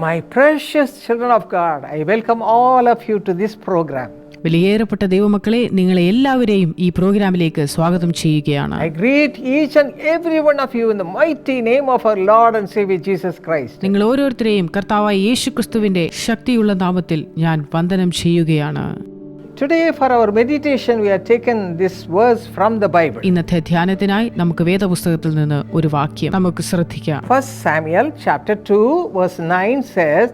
My precious children of God, I welcome all of you to this program. വിലയേറപ്പെട്ട ദൈവമക്കളെ നിങ്ങളെ എല്ലാവരെയും ഈ പ്രോഗ്രാമിലേക്ക് സ്വാഗതം ചെയ്യുകയാണ് I greet each and every one of you in the mighty name of our Lord and Savior Jesus Christ. നിങ്ങൾ ഓരോരുത്തരെയും കർത്താവായ യേശു ക്രിസ്തുവിന്റെ ശക്തിയുള്ള നാമത്തിൽ ഞാൻ വന്ദനം ചെയ്യുകയാണ് Today, for our meditation, we have taken this verse from the Bible. ഇന്നത്തെ ധ്യാനത്തിനായി നമുക്ക് വേദപുസ്തകത്തിൽ നിന്ന് ഒരു വാക്യം നമുക്ക് ശ്രദ്ധിക്കാം First Samuel chapter 2, verse 9 says,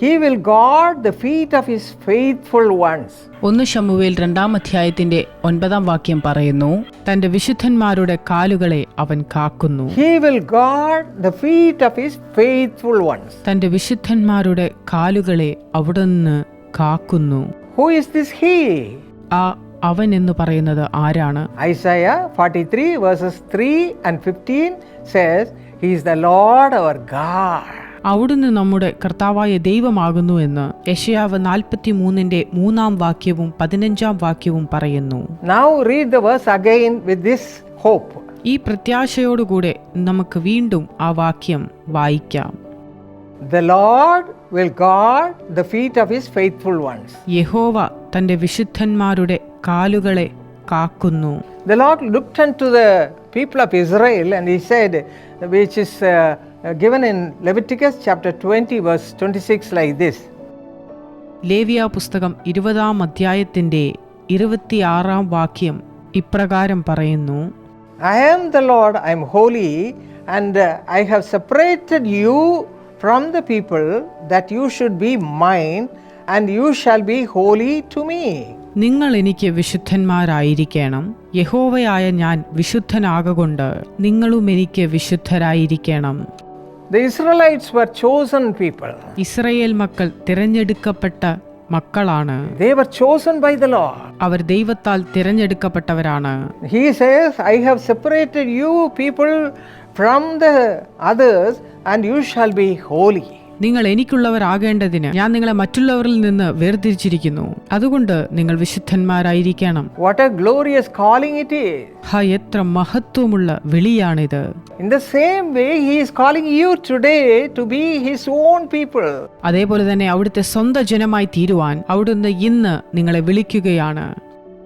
He will guard the feet of his faithful ones. ഒന്ന് ശമുവേൽ രണ്ടാം അധ്യായത്തിന്റെ ഒൻപതാം വാക്യം പറയുന്നു തന്റെ വിശുദ്ധന്മാരുടെ കാലുകളെ അവൻ കാക്കുന്നു He will guard the feet of his faithful ones. തന്റെ വിശുദ്ധന്മാരുടെ കാലുകളെ അവിടുന്ന് കാക്കുന്നു Who is this he? ആ അവൻ എന്ന് പറയുന്നത് ആരാണ് Isaiah 43 verses 3 and 15 says, He is the Lord our God. അവിടുന്ന് നമ്മുടെ കർത്താവായ ദൈവമാകുന്നു എന്ന് യശയാവ് നാൽപ്പത്തി മൂന്നിന്റെ മൂന്നാം വാക്യവും പതിനഞ്ചാം വാക്യവും പറയുന്നു now read the verse again with this hope ഈ പ്രത്യാശയോടുകൂടെ നമുക്ക് വീണ്ടും ആ വാക്യം വായിക്കാം the Lord will guard the feet of his faithful ones. യഹോവ തന്റെ വിശുദ്ധന്മാരുടെ കാലുകളെ കാക്കുന്നു The Lord looked unto the people of Israel and he said, which is uh, uh, given in Leviticus chapter 20, verse 26, like this ലേവിയ പുസ്തകം ഇരുപതാം അധ്യായത്തിന്റെ ഇരുപത്തിയാറാം വാക്യം ഇപ്രകാരം പറയുന്നു I am the Lord, I am holy, and uh, I have separated you from the people that you should be mine, and you shall be holy to me. നിങ്ങൾ എനിക്ക് വിശുദ്ധന്മാരായിരിക്കണം യഹോവയായ ഞാൻ വിശുദ്ധനാകൊണ്ട് നിങ്ങളും എനിക്ക് വിശുദ്ധരായിരിക്കണം The Israelites were chosen people. Israel മക്കൾ തിരഞ്ഞെടുക്കപ്പെട്ട മക്കളാണ് They were chosen by the Lord. അവർ ദൈവത്താൽ തിരഞ്ഞെടുക്കപ്പെട്ടവരാണ് He says, I have separated you people from the others and you shall be holy. നിങ്ങൾ എനിക്കുള്ളവരാകേണ്ടതിന് ഞാൻ നിങ്ങളെ മറ്റുള്ളവരിൽ നിന്ന് വേർതിരിച്ചിരിക്കുന്നു അതുകൊണ്ട് നിങ്ങൾ വിശുദ്ധന്മാരായിരിക്കണം What a glorious calling it is. ഹ എത്ര മഹത്വമുള്ള വിളിയാണിത് In the same way, He is calling you today to be His own people. അതേപോലെ തന്നെ അവിടുത്തെ സ്വന്തം ജനമായി തീരുവാൻ അവിടുന്ന് ഇന്ന് നിങ്ങളെ വിളിക്കുകയാണ്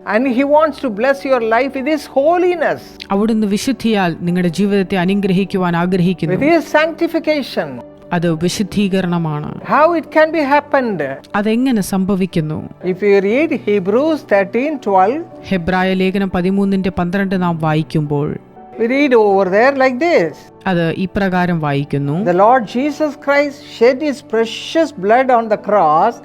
And He wants to bless your life with His holiness, അവിടുന്ന് വിശുദ്ധിയാൽ നിങ്ങളുടെ ജീവിതത്തെ അനുഗ്രഹിക്കുവാൻ with ആഗ്രഹിക്കുന്നു His sanctification. അത് വിശുദ്ധീകരണമാണ് How it can be happened? അതെങ്ങനെ സംഭവിക്കുന്നു If you read Hebrews 13 12, ഹെബ്രായ ലേഖനം പതിമൂന്നിന്റെ പന്ത്രണ്ട് നാം വായിക്കുമ്പോൾ we read over there like this അത് ഇപ്രകാരം വായിക്കുന്നു The Lord Jesus Christ shed His precious blood on the cross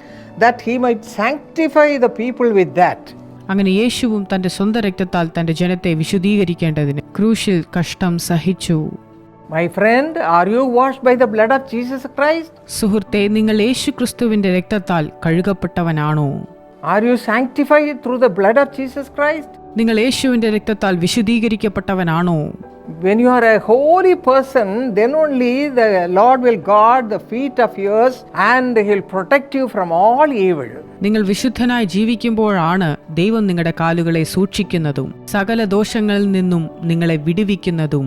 that He might sanctify the people with that. അങ്ങനെ യേശുവും തന്റെ സ്വന്തം രക്തത്താൽ തന്റെ ജനത്തെ വിശുദ്ധീകരിക്കേണ്ടതിന് ക്രൂശിൽ കഷ്ടം സഹിച്ചു My friend, are you washed by the blood of Jesus Christ? സുഹൃത്തെ നിങ്ങൾ യേശു ക്രിസ്തുവിന്റെ രക്തത്താൽ കഴുകപ്പെട്ടവനാണോ Are you sanctified through the blood of Jesus Christ? നിങ്ങൾ യേശുവിന്റെ രക്തത്താൽ വിശുദ്ധീകരിക്കപ്പെട്ടവനാണോ When you are a holy person, then only the Lord will guard the feet of yours and He'll protect you from all evil. നിങ്ങൾ വിശുദ്ധനായി ജീവിക്കുമ്പോഴാണ് ദൈവം നിങ്ങളുടെ കാലുകളെ സൂക്ഷിക്കുന്നതും സകല ദോഷങ്ങളിൽ നിന്നും നിങ്ങളെ വിടുവിക്കുന്നതും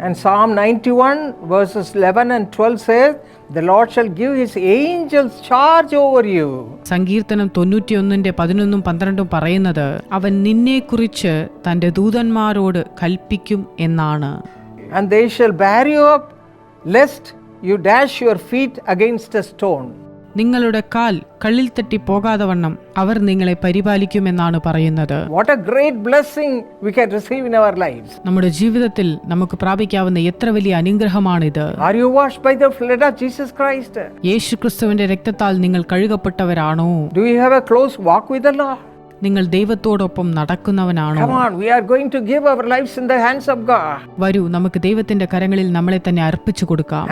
And Psalm 91, verses 11 and 12 says, The Lord shall give His angels charge over you. സങ്കീർത്തനം തൊണ്ണൂറ്റിയൊന്നിന്റെ പതിനൊന്നും പന്ത്രണ്ടും പറയുന്നത് അവൻ നിന്നെക്കുറിച്ച് തന്റെ ദൂതന്മാരോട് കൽപ്പിക്കും എന്നാണ് And they shall bear you up, lest you dash your feet against a stone. നിങ്ങളുടെ കാൽ കള്ളിൽ തട്ടി പോകാതെ വണ്ണം അവർ നിങ്ങളെ പരിപാലിക്കുമെന്നാണ് പറയുന്നത് What a great blessing we can receive in our lives. നമ്മുടെ ജീവിതത്തിൽ നമുക്ക് പ്രാപിക്കാവുന്ന എത്ര വലിയ അനുഗ്രഹമാണിത് Are you washed by the blood of Jesus Christ? യേശു ക്രിസ്തുവിന്റെ രക്തത്താൽ നിങ്ങൾ കഴുകപ്പെട്ടവരാണോ Do you have a close walk with the Lord? നിങ്ങൾ ദൈവത്തോടൊപ്പം നടക്കുന്നവനാണോ Come we are going to give our lives in the hands of God. വരൂ നമുക്ക് ദൈവത്തിന്റെ കരങ്ങളിൽ നമ്മളെ തന്നെ അർപ്പിച്ചു കൊടുക്കാം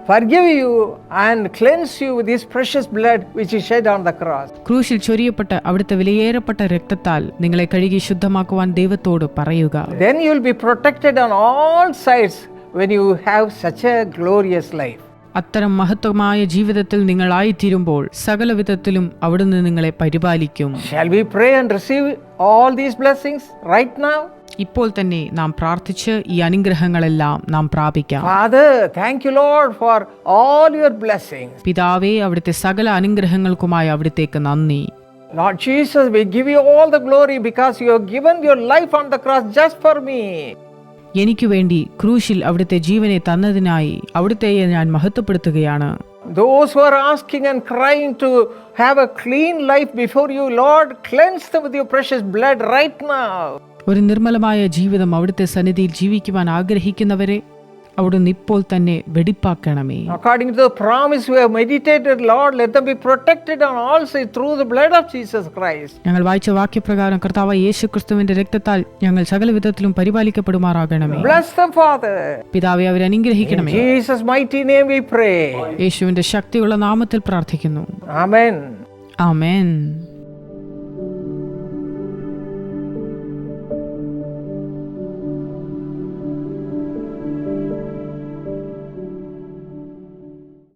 And uh, ask the Lord to forgive you and cleanse you with His precious blood which He shed on the cross. ക്രൂശിൽ ചൊരിയപ്പെട്ട അവിടുത്തെ വിലയേറപ്പെട്ട രക്തത്താൽ നിങ്ങളെ കഴുകി ശുദ്ധമാക്കുവാൻ ദൈവത്തോട് പറയുക Then you will be protected on all sides when you have such a glorious life. അത്തരം മഹത്വമായ ജീവിതത്തിൽ നിങ്ങളായിത്തീരുമ്പോൾ സകല വിധത്തിലും അവിടുന്ന് നിങ്ങളെ പരിപാലിക്കും Shall we pray and receive all these blessings right now? ഇപ്പോൾ തന്നെ നാം പ്രാർത്ഥിച്ച് ഈ അനുഗ്രഹങ്ങളെല്ലാം നാം പ്രാപിക്കാം Father, thank you, Lord, for all your blessings. പിതാവേ അവിടുത്തെ സകല അനുഗ്രഹങ്ങൾക്കുമായി അവിടുത്തേക്ക് നന്ദി Lord Jesus, we give you all the glory because you have given your life on the cross just for me. എനിക്ക് വേണ്ടി ക്രൂശിൽ അവിടുത്തെ ജീവനെ തന്നതിനായി അവിടുത്തെ ഞാൻ മഹത്വപ്പെടുത്തുകയാണ് Those who are asking and crying to have a clean life before you, Lord, cleanse them with your precious blood right now. ഒരു നിർമ്മലമായ ജീവിതം അവിടുത്തെ സന്നിധിയിൽ ജീവിക്കുവാൻ ആഗ്രഹിക്കുന്നവരെ അവിടുന്ന് ഇപ്പോൾ തന്നെ വെടിപ്പാക്കണമേ According to the promise we have meditated, Lord, let them be protected on all sides through the blood of Jesus Christ. ഞങ്ങൾ വായിച്ച വാക്യപ്രകാരം കർത്താവ് യേശുക്രിസ്തുവിന്റെ രക്തത്താൽ ഞങ്ങൾ സകല വിധത്തിലും പരിപാലിക്കപ്പെടുമാറാകണമേ Bless them, Father. പിതാവേ അവരെ അനുഗ്രഹിക്കണമേ Jesus' mighty name we pray. യേശുവിന്റെ ശക്തിയുള്ള നാമത്തിൽ പ്രാർത്ഥിക്കുന്നു ആമേൻ ആമേൻ